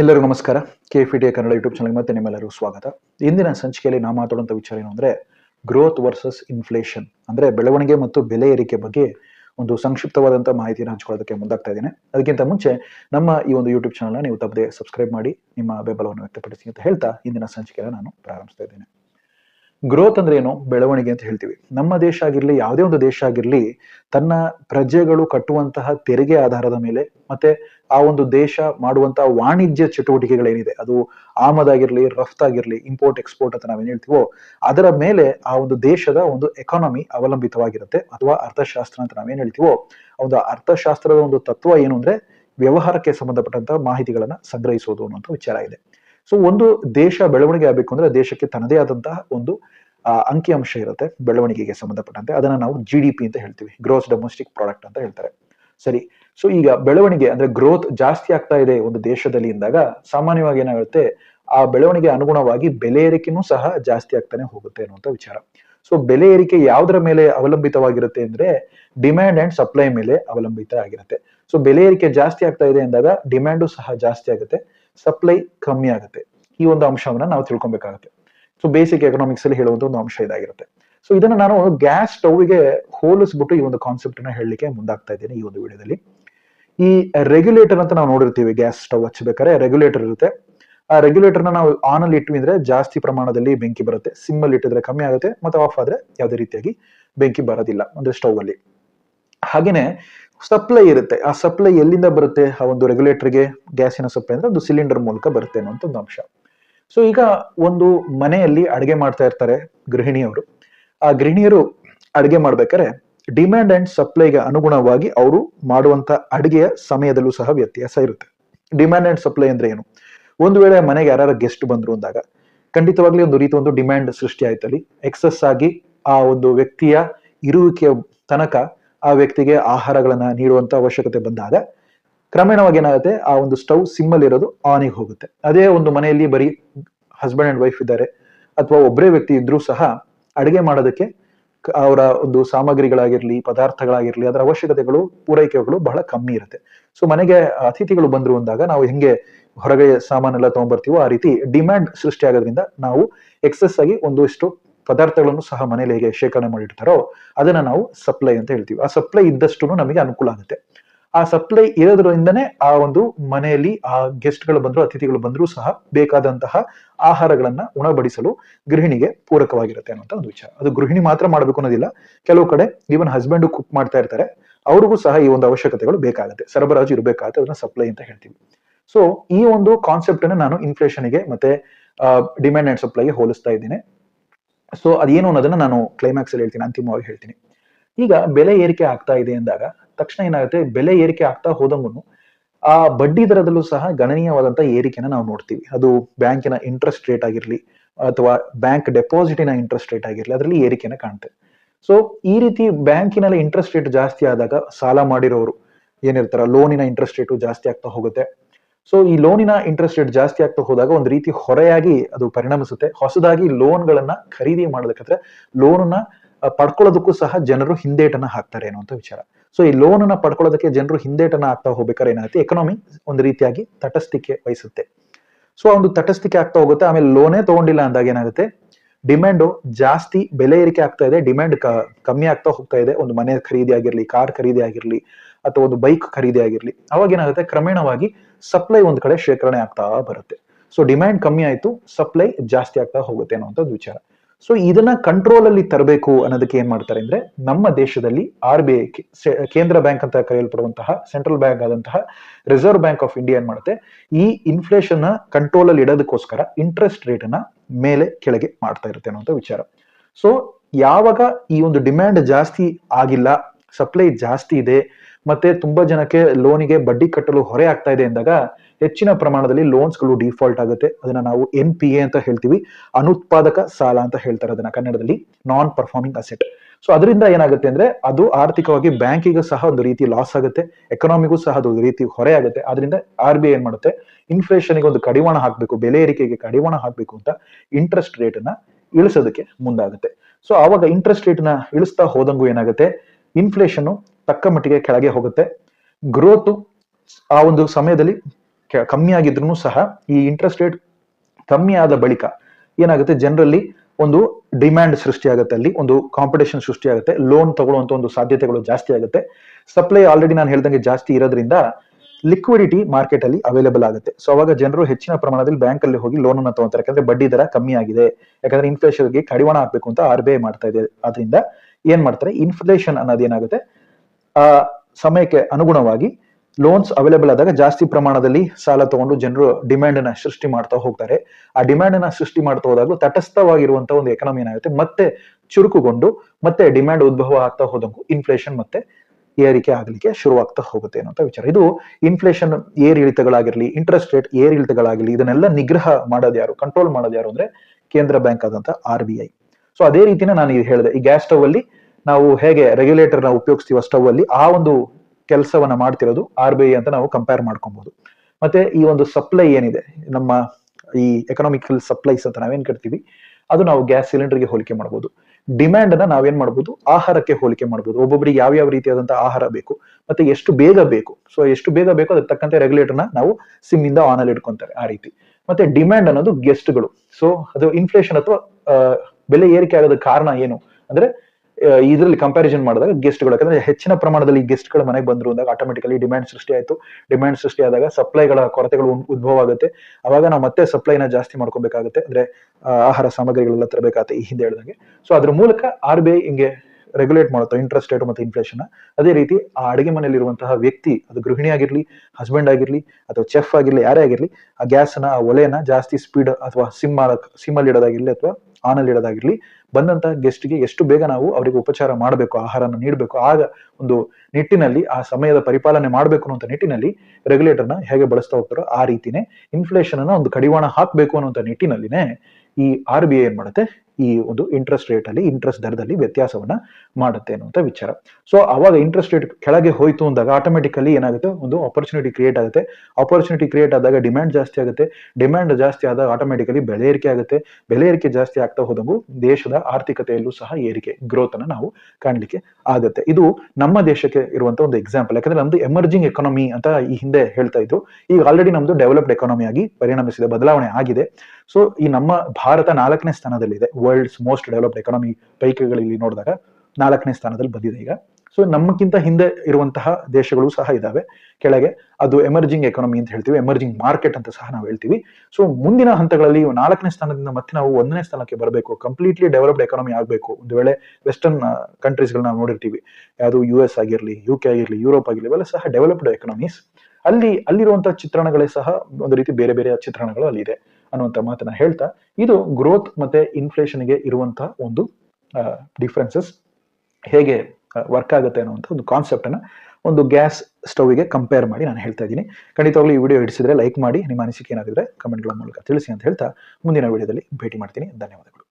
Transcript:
ಎಲ್ಲರಿಗೂ ನಮಸ್ಕಾರ. K F D Kannada YouTube channel ಮತ್ತೆ ನಿಮ್ಮೆಲ್ಲರಿಗೂ ಸ್ವಾಗತ. ಇಂದಿನ ಸಂಚಿಕೆಯಲ್ಲಿ ನಾವು ಮಾತಾಡುವಂಥ ವಿಚಾರ ಏನು ಅಂದರೆ ಗ್ರೋತ್ ವರ್ಸಸ್ ಇನ್ಫ್ಲೇಷನ್ ಅಂದ್ರೆ ಬೆಳವಣಿಗೆ ಮತ್ತು ಬೆಲೆ ಏರಿಕೆ ಬಗ್ಗೆ ಒಂದು ಸಂಕ್ಷಿಪ್ತವಾದಂಥ ಮಾಹಿತಿಯನ್ನು ಹಂಚಿಕೊಳ್ಳೋದಕ್ಕೆ ಮುಂದಾಗ್ತಾ ಇದ್ದೇನೆ. ಅದಕ್ಕಿಂತ ಮುಂಚೆ ನಮ್ಮ ಈ ಒಂದು ಯೂಟ್ಯೂಬ್ ಚಾನಲ್ನ ನೀವು ತಪ್ಪದೆ ಸಬ್ಸ್ಕ್ರೈಬ್ ಮಾಡಿ, ನಿಮ್ಮ ಬೆಂಬಲವನ್ನು ವ್ಯಕ್ತಪಡಿಸಿ ಅಂತ ಹೇಳ್ತಾ ಇಂದಿನ ಸಂಚಿಕೆಯನ್ನು ನಾನು ಪ್ರಾರಂಭಿಸ್ತಾ ಇದ್ದೇನೆ. ಗ್ರೋತ್ ಅಂದ್ರೆ ಏನು? ಬೆಳವಣಿಗೆ ಅಂತ ಹೇಳ್ತೀವಿ. ನಮ್ಮ ದೇಶ ಆಗಿರ್ಲಿ, ಯಾವುದೇ ಒಂದು ದೇಶ ಆಗಿರ್ಲಿ, ತನ್ನ ಪ್ರಜೆಗಳು ಕಟ್ಟುವಂತಹ ತೆರಿಗೆ ಆಧಾರದ ಮೇಲೆ ಮತ್ತೆ ಆ ಒಂದು ದೇಶ ಮಾಡುವಂತ ವಾಣಿಜ್ಯ ಚಟುವಟಿಕೆಗಳೇನಿದೆ, ಅದು ಆಮದಾಗಿರ್ಲಿ, ರಫ್ತಾಗಿರ್ಲಿ ಇಂಪೋರ್ಟ್ ಎಕ್ಸ್ಪೋರ್ಟ್ ಅಂತ ನಾವೇನ್ ಹೇಳ್ತೀವೋ, ಅದರ ಮೇಲೆ ಆ ಒಂದು ದೇಶದ ಒಂದು ಎಕಾನಮಿ ಅವಲಂಬಿತವಾಗಿರುತ್ತೆ ಅಥವಾ ಅರ್ಥಶಾಸ್ತ್ರ ಅಂತ ನಾವೇನ್ ಹೇಳ್ತೀವೋ, ಒಂದು ಅರ್ಥಶಾಸ್ತ್ರದ ಒಂದು ತತ್ವ ಏನು ಅಂದ್ರೆ ವ್ಯವಹಾರಕ್ಕೆ ಸಂಬಂಧಪಟ್ಟಂತ ಮಾಹಿತಿಗಳನ್ನ ಸಂಗ್ರಹಿಸೋದು ಅನ್ನುವಂಥ ವಿಚಾರ ಇದೆ. ಸೊ ಒಂದು ದೇಶ ಬೆಳವಣಿಗೆ ಆಗಬೇಕು ಅಂದ್ರೆ ದೇಶಕ್ಕೆ ತನ್ನದೇ ಆದಂತಹ ಒಂದು ಅಂಕಿ ಅಂಕಿಅಂಶ ಇರುತ್ತೆ ಬೆಳವಣಿಗೆಗೆ ಸಂಬಂಧಪಟ್ಟಂತೆ. ಅದನ್ನ ನಾವು ಜಿ ಡಿ ಪಿ ಅಂತ ಹೇಳ್ತೀವಿ ಗ್ರೋಸ್ ಡೊಮೆಸ್ಟಿಕ್ ಪ್ರಾಡಕ್ಟ್ ಅಂತ ಹೇಳ್ತಾರೆ. ಸರಿ ಸೊ ಈಗ ಬೆಳವಣಿಗೆ ಅಂದ್ರೆ ಗ್ರೋತ್ ಜಾಸ್ತಿ ಆಗ್ತಾ ಇದೆ ಒಂದು ದೇಶದಲ್ಲಿ ಇದ್ದಾಗ ಸಾಮಾನ್ಯವಾಗಿ ಏನಾಗುತ್ತೆ, ಆ ಬೆಳವಣಿಗೆ ಅನುಗುಣವಾಗಿ ಬೆಲೆ ಏರಿಕೆನೂ ಸಹ ಜಾಸ್ತಿ ಆಗ್ತಾನೆ ಹೋಗುತ್ತೆ ಅನ್ನುವಂಥ ವಿಚಾರ. ಸೊ ಬೆಲೆ ಏರಿಕೆ ಯಾವುದರ ಮೇಲೆ ಅವಲಂಬಿತವಾಗಿರುತ್ತೆ ಅಂದ್ರೆ ಡಿಮ್ಯಾಂಡ್ ಅಂಡ್ ಸಪ್ಲೈ ಮೇಲೆ ಅವಲಂಬಿತ ಆಗಿರುತ್ತೆ. ಸೊ ಬೆಲೆ ಏರಿಕೆ ಜಾಸ್ತಿ ಆಗ್ತಾ ಇದೆ ಅಂದಾಗ ಡಿಮ್ಯಾಂಡು ಸಹ ಜಾಸ್ತಿ ಆಗುತ್ತೆ ಸಪ್ಲೈ ಕಮ್ಮಿ ಆಗುತ್ತೆ. ಈ ಒಂದು ಅಂಶವನ್ನ ನಾವು ತಿಳ್ಕೊಬೇಕಾಗುತ್ತೆ. ಸೊ ಬೇಸಿಕ್ ಎಕನಾಮಿಕ್ಸ್ ಅಲ್ಲಿ ಹೇಳುವಂತ ಒಂದು ಅಂಶ ಇದಾಗಿರುತ್ತೆ. ಸೊ ಇದನ್ನ ನಾನು ಗ್ಯಾಸ್ ಸ್ಟವ್ಗೆ ಹೋಲಿಸ್ಬಿಟ್ಟು ಈ ಒಂದು ಕಾನ್ಸೆಪ್ಟ್ನ ಹೇಳಲಿಕ್ಕೆ ಮುಂದಾಗ್ತಾ ಇದ್ದೇನೆ ಈ ಒಂದು ವಿಡಿಯೋದಲ್ಲಿ. ಈ ರೆಗ್ಯುಲೇಟರ್ ಅಂತ ನಾವು ನೋಡಿರ್ತೀವಿ ಗ್ಯಾಸ್ ಸ್ಟವ್ ಹಚ್ಚಬೇಕಾದ್ರೆ ರೆಗ್ಯುಲೇಟರ್ ಇರುತ್ತೆ. ಆ ರೆಗ್ಯುಲೇಟರ್ನ ನಾವು ಆನ್ ಅಲ್ಲಿ ಇಟ್ವಿ ಜಾಸ್ತಿ ಪ್ರಮಾಣದಲ್ಲಿ ಬೆಂಕಿ ಬರುತ್ತೆ. ಸಿಮ್ ಅಲ್ಲಿ ಇಟ್ಟಿದ್ರೆ ಕಮ್ಮಿ ಆಗುತ್ತೆ, ಮತ್ತೆ ಆಫ್ ಆದ್ರೆ ಯಾವುದೇ ರೀತಿಯಾಗಿ ಬೆಂಕಿ ಬರೋದಿಲ್ಲ ಅಂದ್ರೆ ಸ್ಟವ್ ಅಲ್ಲಿ. ಹಾಗೇನೆ ಸಪ್ಲೈ ಇರುತ್ತೆ. ಆ ಸಪ್ಲೈ ಎಲ್ಲಿಂದ ಬರುತ್ತೆ? ಆ ಒಂದು ರೆಗ್ಯುಲೇಟರ್ಗೆ ಗ್ಯಾಸಿನ ಸಪ್ಲೈ ಅಂದ್ರೆ ಒಂದು ಸಿಲಿಂಡರ್ ಮೂಲಕ ಬರುತ್ತೆ ಅನ್ನೋಂಥ ಒಂದು ಅಂಶ. ಸೊ ಈಗ ಒಂದು ಮನೆಯಲ್ಲಿ ಅಡುಗೆ ಮಾಡ್ತಾ ಇರ್ತಾರೆ ಗೃಹಿಣಿಯವರು. ಆ ಗೃಹಿಣಿಯರು ಅಡುಗೆ ಮಾಡ್ಬೇಕಾದ್ರೆ ಡಿಮ್ಯಾಂಡ್ ಅಂಡ್ ಸಪ್ಲೈಗೆ ಅನುಗುಣವಾಗಿ ಅವರು ಮಾಡುವಂತ ಅಡಿಗೆಯ ಸಮಯದಲ್ಲೂ ಸಹ ವ್ಯತ್ಯಾಸ ಇರುತ್ತೆ. ಡಿಮ್ಯಾಂಡ್ ಅಂಡ್ ಸಪ್ಲೈ ಅಂದ್ರೆ ಏನು? ಒಂದು ವೇಳೆ ಮನೆಗೆ ಯಾರು ಗೆಸ್ಟ್ ಬಂದ್ರು ಅಂದಾಗ, ಖಂಡಿತವಾಗ್ಲಿ ಒಂದು ರೀತಿ ಒಂದು ಡಿಮ್ಯಾಂಡ್ ಸೃಷ್ಟಿ ಆಯ್ತಲ್ಲಿ ಎಕ್ಸಸ್ ಆಗಿ ಆ ಒಂದು ವ್ಯಕ್ತಿಯ ಇರುವಿಕೆಯ ತನಕ ಆ ವ್ಯಕ್ತಿಗೆ ಆಹಾರಗಳನ್ನ ನೀಡುವಂತ ಅವಶ್ಯಕತೆ ಬಂದಾಗ, ಕ್ರಮೇಣವಾಗಿ ಏನಾಗುತ್ತೆ? ಆ ಒಂದು ಸ್ಟವ್ ಸಿಮ್ಮಲ್ಲಿ ಇರೋದು ಆನಿಗೆ ಹೋಗುತ್ತೆ. ಅದೇ ಒಂದು ಮನೆಯಲ್ಲಿ ಬರೀ ಹಸ್ಬೆಂಡ್ ಅಂಡ್ ವೈಫ್ ಇದ್ದಾರೆ, ಅಥವಾ ಒಬ್ಬರೇ ವ್ಯಕ್ತಿ ಇದ್ರೂ ಸಹ ಅಡಿಗೆ ಮಾಡೋದಕ್ಕೆ ಅವರ ಒಂದು ಸಾಮಗ್ರಿಗಳಾಗಿರ್ಲಿ, ಪದಾರ್ಥಗಳಾಗಿರ್ಲಿ, ಅದರ ಅವಶ್ಯಕತೆಗಳು, ಪೂರೈಕೆಗಳು ಬಹಳ ಕಮ್ಮಿ ಇರುತ್ತೆ. ಸೊ ಮನೆಗೆ ಅತಿಥಿಗಳು ಬಂದ್ರು ಅಂದಾಗ ನಾವು ಹೆಂಗೆ ಹೊರಗೆ ಸಾಮಾನೆಲ್ಲ ತಗೊಂಡ್ಬರ್ತೀವೋ ಆ ರೀತಿ ಡಿಮ್ಯಾಂಡ್ ಸೃಷ್ಟಿ ಆಗೋದ್ರಿಂದ ನಾವು ಎಕ್ಸಸ್ ಆಗಿ ಒಂದಿಷ್ಟು ಪದಾರ್ಥಗಳನ್ನು ಸಹ ಮನೇಲಿ ಹೇಗೆ ಶೇಖರಣೆ ಮಾಡಿರ್ತಾರೋ ಅದನ್ನ ನಾವು ಸಪ್ಲೈ ಅಂತ ಹೇಳ್ತೀವಿ. ಆ ಸಪ್ಲೈ ಇದ್ದಷ್ಟು ನಮಗೆ ಅನುಕೂಲ ಆಗುತ್ತೆ. ಆ ಸಪ್ಲೈ ಇರೋದ್ರಿಂದನೇ ಆ ಒಂದು ಮನೆಯಲ್ಲಿ ಆ ಗೆಸ್ಟ್ಗಳು ಬಂದ್ರು, ಅತಿಥಿಗಳು ಬಂದ್ರು ಸಹ ಬೇಕಾದಂತಹ ಆಹಾರಗಳನ್ನ ಉಣಬಡಿಸಲು ಗೃಹಿಣಿಗೆ ಪೂರಕವಾಗಿರುತ್ತೆ ಅನ್ನೋಂಥ ಒಂದು ವಿಚಾರ. ಅದು ಗೃಹಿಣಿ ಮಾತ್ರ ಮಾಡಬೇಕು ಅನ್ನೋದಿಲ್ಲ. ಕೆಲವು ಕಡೆ ಈವನ್ ಹಸ್ಬೆಂಡ್ ಕುಕ್ ಮಾಡ್ತಾ ಇರ್ತಾರೆ. ಅವ್ರಿಗೂ ಸಹ ಈ ಒಂದು ಅವಶ್ಯಕತೆಗಳು ಬೇಕಾಗುತ್ತೆ. ಸರಬರಾಜು ಇರಬೇಕಾಗುತ್ತೆ, ಅದನ್ನ ಸಪ್ಲೈ ಅಂತ ಹೇಳ್ತೀವಿ. ಸೊ ಈ ಒಂದು ಕಾನ್ಸೆಪ್ಟ್ ಅನ್ನು ನಾನು ಇನ್ಫ್ಲೇಷನ್ಗೆ ಮತ್ತೆ ಡಿಮ್ಯಾಂಡ್ ಅಂಡ್ ಸಪ್ಲೈಗೆ ಹೋಲಿಸ್ತಾ ಇದ್ದೀನಿ. ಸೊ ಅದೇನು ಅನ್ನೋದನ್ನ ನಾನು ಕ್ಲೈಮ್ಯಾಕ್ಸ್ ಅಲ್ಲಿ ಹೇಳ್ತೀನಿ, ಅಂತಿಮವಾಗಿ ಹೇಳ್ತೀನಿ. ಈಗ ಬೆಲೆ ಏರಿಕೆ ಆಗ್ತಾ ಇದೆ ಅಂದಾಗ ತಕ್ಷಣ ಏನಾಗುತ್ತೆ, ಬೆಲೆ ಏರಿಕೆ ಆಗ್ತಾ ಹೋದಂಗೂ ಆ ಬಡ್ಡಿ ದರದಲ್ಲೂ ಸಹ ಗಣನೀಯವಾದಂತ ಏರಿಕೆನ ನಾವು ನೋಡ್ತೀವಿ. ಅದು ಬ್ಯಾಂಕಿನ ಇಂಟ್ರೆಸ್ಟ್ ರೇಟ್ ಆಗಿರ್ಲಿ, ಅಥವಾ ಬ್ಯಾಂಕ್ ಡೆಪಾಸಿಟಿನ ಇಂಟ್ರೆಸ್ಟ್ ರೇಟ್ ಆಗಿರ್ಲಿ, ಅದರಲ್ಲಿ ಏರಿಕೆನ ಕಾಣುತ್ತೆ ಸೊ ಈ ರೀತಿ ಬ್ಯಾಂಕಿನಲ್ಲಿ ಇಂಟ್ರೆಸ್ಟ್ ರೇಟ್ ಜಾಸ್ತಿ ಆದಾಗ ಸಾಲ ಮಾಡಿರೋರು ಏನಿರ್ತಾರ ಲೋನಿನ ಇಂಟ್ರೆಸ್ಟ್ ರೇಟು ಜಾಸ್ತಿ ಆಗ್ತಾ ಹೋಗುತ್ತೆ. ಸೊ ಈ ಲೋನಿನ ಇಂಟ್ರೆಸ್ಟ್ ರೇಟ್ ಜಾಸ್ತಿ ಆಗ್ತಾ ಹೋದಾಗ ಒಂದು ರೀತಿ ಹೊರೆಯಾಗಿ ಅದು ಪರಿಣಮಿಸುತ್ತೆ. ಹೊಸದಾಗಿ ಲೋನ್ಗಳನ್ನ ಖರೀದಿ ಮಾಡಬೇಕಾದ್ರೆ ಲೋನನ್ನ ಪಡ್ಕೊಳ್ಳೋದಕ್ಕೂ ಸಹ ಜನರು ಹಿಂದೇಟನ್ನ ಹಾಕ್ತಾರೆ ಅನ್ನುವಂಥ ವಿಚಾರ. ಸೊ ಈ ಲೋನ್ ಅನ್ನ ಪಡ್ಕೊಳ್ಳೋದಕ್ಕೆ ಜನರು ಹಿಂದೇಟನ ಆಗ್ತಾ ಹೋಗ್ಬೇಕಾದ್ರೆ ಏನಾಗುತ್ತೆ? ಎಕನಾಮಿ ಒಂದು ರೀತಿಯಾಗಿ ತಟಸ್ಥಿಕೆ ವಹಿಸುತ್ತೆ. ಸೊ ಒಂದು ತಟಸ್ಥಿಕೆ ಆಗ್ತಾ ಹೋಗುತ್ತೆ, ಆಮೇಲೆ ಲೋನೇ ತಗೊಂಡಿಲ್ಲ ಅಂದಾಗ ಏನಾಗುತ್ತೆ? ಡಿಮ್ಯಾಂಡು ಜಾಸ್ತಿ ಬೆಲೆ ಏರಿಕೆ ಆಗ್ತಾ ಇದೆ ಡಿಮ್ಯಾಂಡ್ ಕಮ್ಮಿ ಆಗ್ತಾ ಹೋಗ್ತಾ ಇದೆ. ಒಂದು ಮನೆ ಖರೀದಿ ಆಗಿರ್ಲಿ ಕಾರ್ ಖರೀದಿ ಆಗಿರ್ಲಿ, ಅಥವಾ ಒಂದು ಬೈಕ್ ಖರೀದಿ ಆಗಿರ್ಲಿ, ಅವಾಗ ಏನಾಗುತ್ತೆ? ಕ್ರಮೇಣವಾಗಿ ಸಪ್ಲೈ ಒಂದ್ ಕಡೆ ಶೇಖರಣೆ ಆಗ್ತಾ ಬರುತ್ತೆ. ಸೊ ಡಿಮ್ಯಾಂಡ್ ಕಮ್ಮಿ ಆಯ್ತು ಸಪ್ಲೈ ಜಾಸ್ತಿ ಆಗ್ತಾ ಹೋಗುತ್ತೆ ಅನ್ನೋ ವಿಚಾರ. ಸೊ ಇದನ್ನ ಕಂಟ್ರೋಲ್ ಅಲ್ಲಿ ತರಬೇಕು ಅನ್ನೋದಕ್ಕೆ ಏನ್ ಮಾಡ್ತಾರೆ ಅಂದ್ರೆ ನಮ್ಮ ದೇಶದಲ್ಲಿ ಆರ್ ಬಿ ಐ ಕೇಂದ್ರ ಬ್ಯಾಂಕ್ ಅಂತ ಕರೆಯಲ್ಪಡುವಂತಹ ಸೆಂಟ್ರಲ್ ಬ್ಯಾಂಕ್ ಆದಂತಹ ರಿಸರ್ವ್ ಬ್ಯಾಂಕ್ ಆಫ್ ಇಂಡಿಯಾ ಏನ್ ಮಾಡುತ್ತೆ? ಈ ಇನ್ಫ್ಲೇಷನ್ ಕಂಟ್ರೋಲ್ ಅಲ್ಲಿ ಇಡೋದಕ್ಕೋಸ್ಕರ ಇಂಟ್ರೆಸ್ಟ್ ರೇಟ್ ಅನ್ನ ಮೇಲೆ ಕೆಳಗೆ ಮಾಡ್ತಾ ಇರುತ್ತೆ ಅನ್ನುವಂಥ ವಿಚಾರ. ಸೊ ಯಾವಾಗ ಈ ಒಂದು ಡಿಮ್ಯಾಂಡ್ ಜಾಸ್ತಿ ಆಗಿಲ್ಲ ಸಪ್ಲೈ ಜಾಸ್ತಿ ಇದೆ, ಮತ್ತೆ ತುಂಬಾ ಜನಕ್ಕೆ ಲೋನಿಗೆ ಬಡ್ಡಿ ಕಟ್ಟಲು ಹೊರೆ ಆಗ್ತಾ ಇದೆ ಎಂದಾಗ ಹೆಚ್ಚಿನ ಪ್ರಮಾಣದಲ್ಲಿ ಲೋನ್ಸ್ಗಳು ಡಿಫಾಲ್ಟ್ ಆಗುತ್ತೆ. ಅದನ್ನ ನಾವು ಎನ್ ಪಿ ಎ ಅಂತ ಹೇಳ್ತೀವಿ, ಅನುತ್ಪಾದಕ ಸಾಲ ಅಂತ ಹೇಳ್ತಾರೆ ಅದನ್ನ ಕನ್ನಡದಲ್ಲಿ ನಾನ್ ಪರ್ಫಾರ್ಮಿಂಗ್ ಅಸೆಟ್ ಸೊ ಅದರಿಂದ ಏನಾಗುತ್ತೆ ಅಂದ್ರೆ ಅದು ಆರ್ಥಿಕವಾಗಿ ಬ್ಯಾಂಕಿಗೂ ಸಹ ಒಂದು ರೀತಿ ಲಾಸ್ ಆಗುತ್ತೆ ಎಕನಾಮಿಗೂ ಸಹ ಅದು ರೀತಿ ಹೊರೆ ಆಗುತ್ತೆ. ಅದರಿಂದ ಆರ್ ಬಿ ಐ ಏನ್ ಮಾಡುತ್ತೆ ಇನ್ಫ್ಲೇಷನ್ಗೆ ಒಂದು ಕಡಿವಾಣ ಹಾಕಬೇಕು, ಬೆಲೆ ಏರಿಕೆಗೆ ಕಡಿವಾಣ ಹಾಕಬೇಕು ಅಂತ ಇಂಟ್ರೆಸ್ಟ್ ರೇಟ್ ಅನ್ನ ಇಳಿಸೋದಕ್ಕೆ ಮುಂದಾಗುತ್ತೆ. ಸೊ ಆವಾಗ ಇಂಟ್ರೆಸ್ಟ್ ರೇಟ್ನ ಇಳಿಸ್ತಾ ಹೋದಂಗೂ ಏನಾಗುತ್ತೆ ಇನ್ಫ್ಲೇಷನ್ ತಕ್ಕ ಮಟ್ಟಿಗೆ ಕೆಳಗೆ ಹೋಗುತ್ತೆ. ಗ್ರೋತ್ ಆ ಒಂದು ಸಮಯದಲ್ಲಿ ಕಮ್ಮಿ ಆಗಿದ್ರು ಸಹ ಈ ಇಂಟ್ರೆಸ್ಟ್ ರೇಟ್ ಕಮ್ಮಿ ಆದ ಬಳಿಕ ಏನಾಗುತ್ತೆ? ಜನರಲ್ಲಿ ಒಂದು ಡಿಮ್ಯಾಂಡ್ ಸೃಷ್ಟಿಯಾಗುತ್ತೆ ಅಲ್ಲಿ ಒಂದು ಕಾಂಪಿಟೇಷನ್ ಸೃಷ್ಟಿಯಾಗುತ್ತೆ ಲೋನ್ ತಗೊಳ್ಳುವಂತ ಒಂದು ಸಾಧ್ಯತೆಗಳು ಜಾಸ್ತಿ ಆಗುತ್ತೆ. ಸಪ್ಲೈ ಆಲ್ರೆಡಿ ನಾನು ಹೇಳ್ದಂಗೆ ಜಾಸ್ತಿ ಇರೋದ್ರಿಂದ ಲಿಕ್ವಿಡಿಟಿ ಮಾರ್ಕೆಟ್ ಅಲ್ಲಿ ಅವೈಲೇಬಲ್ ಆಗುತ್ತೆ. ಸೊ ಅವಾಗ ಜನರು ಹೆಚ್ಚಿನ ಪ್ರಮಾಣದಲ್ಲಿ ಬ್ಯಾಂಕ್ ಅಲ್ಲಿ ಹೋಗಿ ಲೋನ್ ಅನ್ನ ತಗೋತಾರೆ ಯಾಕಂದ್ರೆ ಬಡ್ಡಿ ದರ ಕಮ್ಮಿ ಆಗಿದೆ. ಯಾಕಂದ್ರೆ ಇನ್ಫ್ಲೇಷನ್ಗೆ ಕಡಿವಾಣ ಹಾಕ್ಬೇಕು ಅಂತ ಆರ್ ಬಿ ಐ ಮಾಡ್ತಾ ಇದೆ. ಅದರಿಂದ ಏನ್ ಮಾಡ್ತಾರೆ? ಇನ್ಫ್ಲೇಷನ್ ಅನ್ನೋದೇನಾಗುತ್ತೆ ಆ, ಸಮಯಕ್ಕೆ ಅನುಗುಣವಾಗಿ ಲೋನ್ಸ್ ಅವೈಲೇಬಲ್ ಆದಾಗ ಜಾಸ್ತಿ ಪ್ರಮಾಣದಲ್ಲಿ ಸಾಲ ತಗೊಂಡು ಜನರು ಡಿಮ್ಯಾಂಡ್ ಅನ್ನ ಸೃಷ್ಟಿ ಮಾಡ್ತಾ ಹೋಗ್ತಾರೆ. ಆ ಡಿಮ್ಯಾಂಡ್ ಅನ್ನ ಸೃಷ್ಟಿ ಮಾಡ್ತಾ ಹೋದಾಗಲೂ ತಟಸ್ಥವಾಗಿರುವಂತಹ ಒಂದು ಎಕನಾಮಿ ಏನಾಗುತ್ತೆ? ಮತ್ತೆ ಚುರುಕುಗೊಂಡು, ಮತ್ತೆ ಡಿಮ್ಯಾಂಡ್ ಉದ್ಭವ ಆಗ್ತಾ ಹೋದಂಗು ಇನ್ಫ್ಲೇಷನ್ ಮತ್ತೆ ಏರಿಕೆ ಆಗಲಿಕ್ಕೆ ಶುರುವಾಗ್ತಾ ಹೋಗುತ್ತೆ ಅನ್ನೋಂಥ ವಿಚಾರ. ಇದು ಇನ್ಫ್ಲೇಷನ್ ಏರಿಳಿತಗಳಾಗಿರ್ಲಿ ಇಂಟ್ರೆಸ್ಟ್ ರೇಟ್ ಏರಿಳಿತಗಳಾಗಿರ್ಲಿ, ಇದನ್ನೆಲ್ಲ ನಿಗ್ರಹ ಮಾಡೋದು ಯಾರು ಕಂಟ್ರೋಲ್ ಮಾಡೋದು ಯಾರು ಅಂದ್ರೆ ಕೇಂದ್ರ ಬ್ಯಾಂಕ್ ಆದಂತ ಆರ್ ಬಿ ಐ ಸೊ ಅದೇ ರೀತಿನ ನಾನು ಇದು ಹೇಳಿದೆ. ಈ ಗ್ಯಾಸ್ ಸ್ಟವ್ ಅಲ್ಲಿ ನಾವು ಹೇಗೆ ರೆಗ್ಯುಲೇಟರ್ನ ಉಪಯೋಗಿಸ್ತೀವ ಸ್ಟವ್ ಅಲ್ಲಿ ಆ ಒಂದು ಕೆಲಸವನ್ನ ಮಾಡ್ತಿರೋದು ಆರ್ ಬಿ ಐ ಅಂತ ನಾವು ಕಂಪೇರ್ ಮಾಡ್ಕೊಬಹುದು ಮತ್ತೆ ಈ ಒಂದು ಸಪ್ಲೈ ಏನಿದೆ, ನಮ್ಮ ಈ ಎಕನಾಮಿಕಲ್ ಸಪ್ಲೈಸ್ ಅಂತ ನಾವೇನ್ ಕರಿತೀವಿ ಅದು ನಾವು ಗ್ಯಾಸ್ ಸಿಲಿಂಡರ್ಗೆ ಹೋಲಿಕೆ ಮಾಡಬಹುದು ಡಿಮ್ಯಾಂಡ್ ಅನ್ನ ನಾವೇನ್ ಮಾಡಬಹುದು ಆಹಾರಕ್ಕೆ ಹೋಲಿಕೆ ಮಾಡಬಹುದು ಒಬ್ಬೊಬ್ಬರಿಗೆ ಯಾವ ಯಾವ ರೀತಿಯಾದಂತಹ ಆಹಾರ ಬೇಕು, ಮತ್ತೆ ಎಷ್ಟು ಬೇಗ ಬೇಕು. ಸೊ ಎಷ್ಟು ಬೇಗ ಬೇಕು ಅದಕ್ಕೆ ತಕ್ಕಂತೆ ರೆಗ್ಯುಲೇಟರ್ನ ನಾವು ಸಿಮ್ ಇಂದ ಆನ್ ಅಲ್ಲಿ ಇಟ್ಕೊಂತಾರೆ ಆ ರೀತಿ. ಮತ್ತೆ ಡಿಮ್ಯಾಂಡ್ ಅನ್ನೋದು ಗೆಸ್ಟ್ಗಳು ಸೊ ಅದು ಇನ್ಫ್ಲೇಷನ್ ಅಥವಾ ಬೆಲೆ ಏರಿಕೆ ಆಗೋದ ಕಾರಣ ಏನು? ಅಂದ್ರೆ ಇದರಲ್ಲಿ ಕಂಪ್ಯಾರಿಸನ್ ಮಾಡಿದಾಗ ಗೆಸ್ಟ್ಗಳು ಯಾಕಂದ್ರೆ ಹೆಚ್ಚಿನ ಪ್ರಮಾಣದಲ್ಲಿ ಗೆಸ್ಟ್ಗಳು ಮನೆಗೆ ಬಂದ್ರು ಅಂದಾಗ ಆಟೋಮೆಟಿಕಲಿ ಡಿಮ್ಯಾಂಡ್ ಸೃಷ್ಟಿ ಆಯಿತು. ಡಿಮ್ಯಾಂಡ್ ಸೃಷ್ಟಿ ಆದಾಗ ಸಪ್ಲೈಗಳ ಕೊರತೆಗಳು ಉದ್ಭವ ಆಗುತ್ತೆ. ಅವಾಗ ನಾವು ಮತ್ತೆ ಸಪ್ಲೈನ ಜಾಸ್ತಿ ಮಾಡ್ಕೊಬೇಕಾಗುತ್ತೆ. ಅಂದ್ರೆ ಆಹಾರ ಸಾಮಗ್ರಿಗಳೆಲ್ಲ ತರಬೇಕಾಗುತ್ತೆ ಈ ಹಿಂದೆ ಹೇಳಿದಂಗೆ. ಸೊ ಅದ್ರ ಮೂಲಕ ಆರ್ ಬಿ ಐ ಹಿಂಗೆ ರೆಗ್ಯುಲೇಟ್ ಮಾಡುತ್ತೆ ಇಂಟ್ರೆಸ್ಟ್ ರೇಟ್ ಮತ್ತು ಇನ್ಫ್ಲೇಷನ್ ಅದೇ ರೀತಿ ಆ ಅಡಿಗೆ ಮನೆಯಲ್ಲಿರುವಂತಹ ವ್ಯಕ್ತಿ, ಅದು ಗೃಹಿಣಿ ಆಗಿರ್ಲಿ ಹಸ್ಬೆಂಡ್ ಆಗಿರ್ಲಿ, ಅಥವಾ ಚೆಫ್ ಆಗಿರ್ಲಿ, ಯಾರೇ ಆಗಿರ್ಲಿ, ಆ ಗ್ಯಾಸ್ನ ಆ ಒಲೆಯನ್ನ ಜಾಸ್ತಿ ಸ್ಪೀಡ್ ಅಥವಾ ಸಿಮ್ ಮಾಡಕ್ ಸಿಮ್ ಅಲ್ಲಿ ಇಡೋದಾಗಿರ್ಲಿ ಅಥವಾ ಆನ್ ಅಲ್ಲಿ ಇಡೋದಾಗಿರ್ಲಿ, ಬಂದಂತ ಗೆಸ್ಟ್ಗೆ ಎಷ್ಟು ಬೇಗ ನಾವು ಅವರಿಗೆ ಉಪಚಾರ ಮಾಡಬೇಕು, ಆಹಾರನ ನೀಡಬೇಕು, ಆಗ ಒಂದು ನಿಟ್ಟಿನಲ್ಲಿ, ಆ ಸಮಯದ ಪರಿಪಾಲನೆ ಮಾಡಬೇಕು ಅನ್ನುವಂಥ ನಿಟ್ಟಿನಲ್ಲಿ ರೆಗ್ಯುಲೇಟರ್ನ ಹೇಗೆ ಬಳಸ್ತಾ ಹೋಗ್ತಾರೋ ಆ ರೀತಿನೇ ಇನ್ಫ್ಲೇಷನ್ ಅನ್ನ ಒಂದು ಕಡಿವಾಣ ಹಾಕಬೇಕು ಅನ್ನುವಂಥ ನಿಟ್ಟಿನಲ್ಲಿನೇ ಈ ಆರ್ ಬಿ ಐ ಏನ್ ಮಾಡುತ್ತೆ? ಈ ಒಂದು ಇಂಟ್ರೆಸ್ಟ್ ರೇಟ್ ಅಲ್ಲಿ ಇಂಟ್ರೆಸ್ಟ್ ದರದಲ್ಲಿ ವ್ಯತ್ಯಾಸವನ್ನ ಮಾಡುತ್ತೆ ಅನ್ನುವಂಥ ವಿಚಾರ. ಸೊ ಅವಾಗ ಇಂಟ್ರೆಸ್ಟ್ ರೇಟ್ ಕೆಳಗೆ ಹೋಯ್ತು ಅಂದಾಗ ಆಟೋಮೆಟಿಕಲಿ ಏನಾಗುತ್ತೆ? ಒಂದು ಆಪರ್ಚುನಿಟಿ ಕ್ರಿಯೇಟ್ ಆಗುತ್ತೆ. ಆಪರ್ಚುನಿಟಿ ಕ್ರಿಯೇಟ್ ಆದಾಗ ಡಿಮ್ಯಾಂಡ್ ಜಾಸ್ತಿ ಆಗುತ್ತೆ. ಡಿಮ್ಯಾಂಡ್ ಜಾಸ್ತಿ ಆದಾಗ ಆಟೋಮೆಟಿಕಲಿ ಬೆಲೆ ಏರಿಕೆ ಆಗುತ್ತೆ. ಬೆಲೆ ಏರಿಕೆ ಜಾಸ್ತಿ ಆಗ್ತಾ ಹೋದಂಗೂ ದೇಶದ ಆರ್ಥಿಕತೆಯಲ್ಲೂ ಸಹ ಏರಿಕೆ ಗ್ರೋತ್ ಅನ್ನ ನಾವು ಕಾಣಲಿಕ್ಕೆ ಆಗುತ್ತೆ. ಇದು ನಮ್ಮ ದೇಶಕ್ಕೆ ಇರುವಂತ ಒಂದು ಎಕ್ಸಾಂಪಲ್ ಯಾಕಂದ್ರೆ ನಮ್ದು ಎಮರ್ಜಿಂಗ್ ಎಕಾನಮಿ ಅಂತ ಈ ಹಿಂದೆ ಹೇಳ್ತಾ ಇದ್ರು. ಈಗ ಆಲ್ರೆಡಿ ನಮ್ದು ಡೆವಲಪ್ಡ್ ಎಕಾನಮಿ ಆಗಿ ಪರಿಣಮಿಸಿದೆ ಬದಲಾವಣೆ ಆಗಿದೆ. ಸೊ ಈ ನಮ್ಮ ಭಾರತ ನಾಲ್ಕನೇ ಸ್ಥಾನದಲ್ಲಿದೆ. ವರ್ಲ್ಡ್ಸ್ ಮೋಸ್ಟ್ ಡೆವಲಪ್ಡ್ ಎಕಾನಮಿ ಪೈಕಿಗಳಲ್ಲಿ ನೋಡಿದಾಗ ನಾಲ್ಕನೇ ಸ್ಥಾನದಲ್ಲಿ ಬಂದಿದೆ ಈಗ. ಸೊ ನಮ್ಮಕ್ಕಿಂತ ಹಿಂದೆ ಇರುವಂತಹ ದೇಶಗಳು ಸಹ ಇದಾವೆ. ಕೆಳಗೆ ಅದು ಎಮರ್ಜಿಂಗ್ ಎಕಾನಮಿ ಅಂತ ಹೇಳ್ತೀವಿ. ಎಮರ್ಜಿಂಗ್ ಮಾರ್ಕೆಟ್ ಅಂತ ಸಹ ನಾವು ಹೇಳ್ತೀವಿ. ಸೊ ಮುಂದಿನ ಹಂತಗಳಲ್ಲಿ ನಾಲ್ಕನೇ ಸ್ಥಾನದಿಂದ ಮತ್ತೆ ನಾವು ಒಂದನೇ ಸ್ಥಾನಕ್ಕೆ ಬರಬೇಕು. ಕಂಪ್ಲೀಟ್ಲಿ ಡೆವಲಪ್ಡ್ ಎಕಾನಮಿ ಆಗಬೇಕು. ಒಂದು ವೇಳೆ ವೆಸ್ಟರ್ನ್ ಕಂಟ್ರೀಸ್ಗಳನ್ನ ನಾವು ನೋಡಿರ್ತೀವಿ. ಯಾವುದು ಯು ಎಸ್ ಆಗಿರಲಿ ಯು ಕೆ ಆಗಿರಲಿ ಯುರೋಪ್ ಆಗಿರಲಿ, ಇವೆಲ್ಲ ಸಹ ಡೆವಲಪ್ಡ್ ಎಕಾನಮೀಸ್ ಅಲ್ಲಿ, ಅಲ್ಲಿರುವಂತಹ ಚಿತ್ರಣಗಳೇ ಸಹ ಒಂದು ರೀತಿ ಬೇರೆ ಬೇರೆ ಚಿತ್ರಣಗಳು ಅಲ್ಲಿದೆ. ಅನ್ನುವಂಥ ಮಾತನ್ನ ಹೇಳ್ತಾ, ಇದು ಗ್ರೋತ್ ಮತ್ತೆ ಇನ್ಫ್ಲೇಷನ್ಗೆ ಇರುವಂತಹ ಒಂದು ಡಿಫ್ರೆನ್ಸಸ್ ಹೇಗೆ ವರ್ಕ್ ಆಗುತ್ತೆ ಅನ್ನುವಂಥ ಒಂದು ಕಾನ್ಸೆಪ್ಟ್ ಅನ್ನ ಒಂದು ಗ್ಯಾಸ್ ಸ್ಟವ್ಗೆ ಕಂಪೇರ್ ಮಾಡಿ ನಾನು ಹೇಳ್ತಾ ಇದ್ದೀನಿ. ಖಂಡಿತವಾಗ್ಲೂ ಈ ವಿಡಿಯೋ ಹಿಡಿಸಿದ್ರೆ ಲೈಕ್ ಮಾಡಿ, ನಿಮ್ಮ ಅನಿಸಿಕೆ ಏನಾದಿದ್ರೆ ಕಮೆಂಟ್ಗಳ ಮೂಲಕ ತಿಳಿಸಿ ಅಂತ ಹೇಳ್ತಾ, ಮುಂದಿನ ವಿಡಿಯೋದಲ್ಲಿ ಭೇಟಿ ಮಾಡ್ತೀನಿ. ಧನ್ಯವಾದಗಳು.